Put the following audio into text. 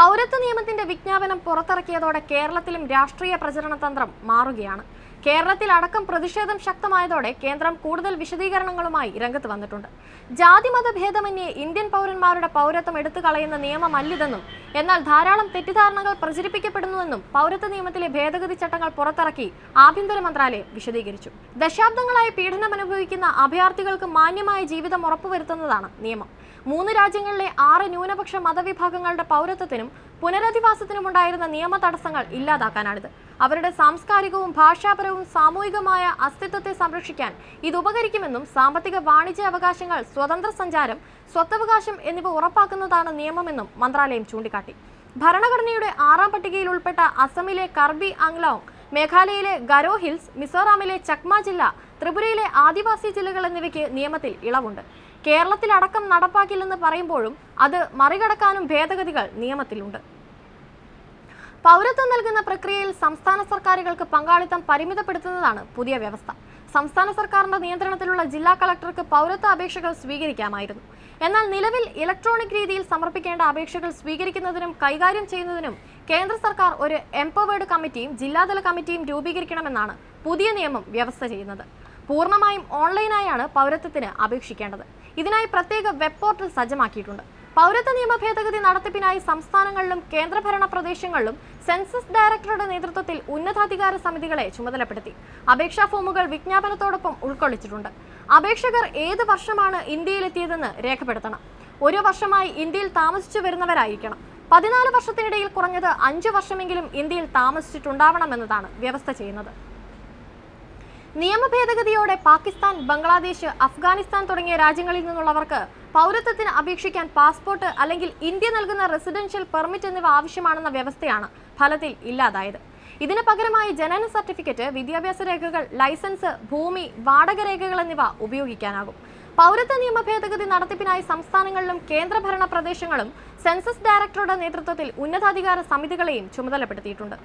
പൗരത്വ നിയമത്തിന്റെ വിജ്ഞാപനം പുറത്തിറക്കിയതോടെ കേരളത്തിലും രാഷ്ട്രീയ പ്രചരണ തന്ത്രം മാറുകയാണ്. കേരളത്തിൽ അടക്കം പ്രതിഷേധം ശക്തമായതോടെ കേന്ദ്രം കൂടുതൽ വിശദീകരണങ്ങളുമായി രംഗത്ത് വന്നിട്ടുണ്ട്. ജാതിമത ഭേദമന്യേ ഇന്ത്യൻ പൗരന്മാരുടെ പൗരത്വം എടുത്തു കളയുന്ന നിയമമല്ലിതെന്നും എന്നാൽ ധാരാളം തെറ്റിദ്ധാരണകൾ പ്രചരിപ്പിക്കപ്പെടുന്നുവെന്നും പൗരത്വ നിയമത്തിലെ ഭേദഗതി ചട്ടങ്ങൾ പുറത്തിറക്കി ആഭ്യന്തര മന്ത്രാലയം വിശദീകരിച്ചു. ദശാബ്ദങ്ങളായി പീഡനം അനുഭവിക്കുന്ന അഭയാർത്ഥികൾക്ക് മാന്യമായ ജീവിതം ഉറപ്പുവരുത്തുന്നതാണ് നിയമം. മൂന്ന് രാജ്യങ്ങളിലെ ആറ് ന്യൂനപക്ഷ മതവിഭാഗങ്ങളുടെ പൗരത്വത്തിനും പുനരധിവാസത്തിനുമുണ്ടായിരുന്ന നിയമ തടസ്സങ്ങൾ ഇല്ലാതാക്കാനാണിത്. അവരുടെ സാംസ്കാരികവും ഭാഷാപരവും സാമൂഹികമായ അസ്തിത്വത്തെ സംരക്ഷിക്കാൻ ഇത് ഉപകരിക്കുമെന്നും സാമ്പത്തിക വാണിജ്യ അവകാശങ്ങൾ സ്വതന്ത്ര സഞ്ചാരം സ്വത്തവകാശം എന്നിവ ഉറപ്പാക്കുന്നതാണ് നിയമമെന്നും മന്ത്രാലയം ചൂണ്ടിക്കാട്ടി. ഭരണഘടനയുടെ ആറാം പട്ടികയിൽ ഉൾപ്പെട്ട അസമിലെ കർബി ആംഗ്ലോങ് മേഘാലയയിലെ ഗരോ ഹിൽസ് മിസോറാമിലെ ചക്മ ജില്ല ത്രിപുരയിലെ ആദിവാസി ജില്ലകൾ എന്നിവയ്ക്ക് നിയമത്തിൽ ഇളവുണ്ട്. കേരളത്തിലടക്കം നടപ്പാക്കില്ലെന്ന് പറയുമ്പോഴും അത് മറികടക്കാനും ഭേദഗതികൾ നിയമത്തിലുണ്ട്. പൗരത്വം നൽകുന്ന പ്രക്രിയയിൽ സംസ്ഥാന സർക്കാരുകൾക്ക് പങ്കാളിത്തം പരിമിതപ്പെടുത്തുന്നതാണ് പുതിയ വ്യവസ്ഥ. സംസ്ഥാന സർക്കാരിന്റെ നിയന്ത്രണത്തിലുള്ള ജില്ലാ കളക്ടർക്ക് പൗരത്വ അപേക്ഷകൾ സ്വീകരിക്കാമായിരുന്നു. എന്നാൽ നിലവിൽ ഇലക്ട്രോണിക് രീതിയിൽ സമർപ്പിക്കേണ്ട അപേക്ഷകൾ സ്വീകരിക്കുന്നതിനും കൈകാര്യം ചെയ്യുന്നതിനും കേന്ദ്ര സർക്കാർ ഒരു എംപവേർഡ് കമ്മിറ്റിയും ജില്ലാതല കമ്മിറ്റിയും രൂപീകരിക്കണമെന്നാണ് പുതിയ നിയമം വ്യവസ്ഥ ചെയ്യുന്നത്. പൂർണമായും ഓൺലൈനായാണ് പൗരത്വത്തിന് അപേക്ഷിക്കേണ്ടത്. ഇതിനായി പ്രത്യേക വെബ് പോർട്ടൽ സജ്ജമാക്കിയിട്ടുണ്ട്. പൗരത്വ നിയമ ഭേദഗതി നടത്തിപ്പിനായി സംസ്ഥാനങ്ങളിലും കേന്ദ്രഭരണ പ്രദേശങ്ങളിലും സെൻസസ് ഡയറക്ടറുടെ നേതൃത്വത്തിൽ ഉന്നതാധികാര സമിതികളെ ചുമതലപ്പെടുത്തി. അപേക്ഷാ ഫോമുകൾ വിജ്ഞാപനത്തോടൊപ്പം ഉൾക്കൊള്ളിച്ചിട്ടുണ്ട്. അപേക്ഷകർ ഏത് വർഷമാണ് ഇന്ത്യയിലെത്തിയതെന്ന് രേഖപ്പെടുത്തണം. ഒരു വർഷമായി ഇന്ത്യയിൽ താമസിച്ചു വരുന്നവരായിരിക്കണം. പതിനാല് വർഷത്തിനിടയിൽ കുറഞ്ഞത് അഞ്ചു വർഷമെങ്കിലും ഇന്ത്യയിൽ താമസിച്ചിട്ടുണ്ടാവണമെന്നതാണ് വ്യവസ്ഥ ചെയ്യുന്നത്. നിയമ ഭേദഗതിയോടെ പാകിസ്ഥാൻ ബംഗ്ലാദേശ് അഫ്ഗാനിസ്ഥാൻ തുടങ്ങിയ രാജ്യങ്ങളിൽ നിന്നുള്ളവർക്ക് പൗരത്വത്തിന് അപേക്ഷിക്കാൻ പാസ്പോർട്ട് അല്ലെങ്കിൽ ഇന്ത്യ നൽകുന്ന റെസിഡൻഷ്യൽ പെർമിറ്റ് എന്നിവ ആവശ്യമാണെന്ന വ്യവസ്ഥയാണ് ഫലത്തിൽ ഇല്ലാതായത്. ഇതിന് പകരമായി ജനന സർട്ടിഫിക്കറ്റ് വിദ്യാഭ്യാസ രേഖകൾ ലൈസൻസ് ഭൂമി വാടക രേഖകൾ എന്നിവ ഉപയോഗിക്കാനാകും. പൗരത്വ നിയമ ഭേദഗതി നടത്തിപ്പിനായി സംസ്ഥാനങ്ങളിലും കേന്ദ്രഭരണ പ്രദേശങ്ങളും സെൻസസ് ഡയറക്ടറുടെ നേതൃത്വത്തിൽ ഉന്നതാധികാര സമിതികളെയും ചുമതലപ്പെടുത്തിയിട്ടുണ്ട്.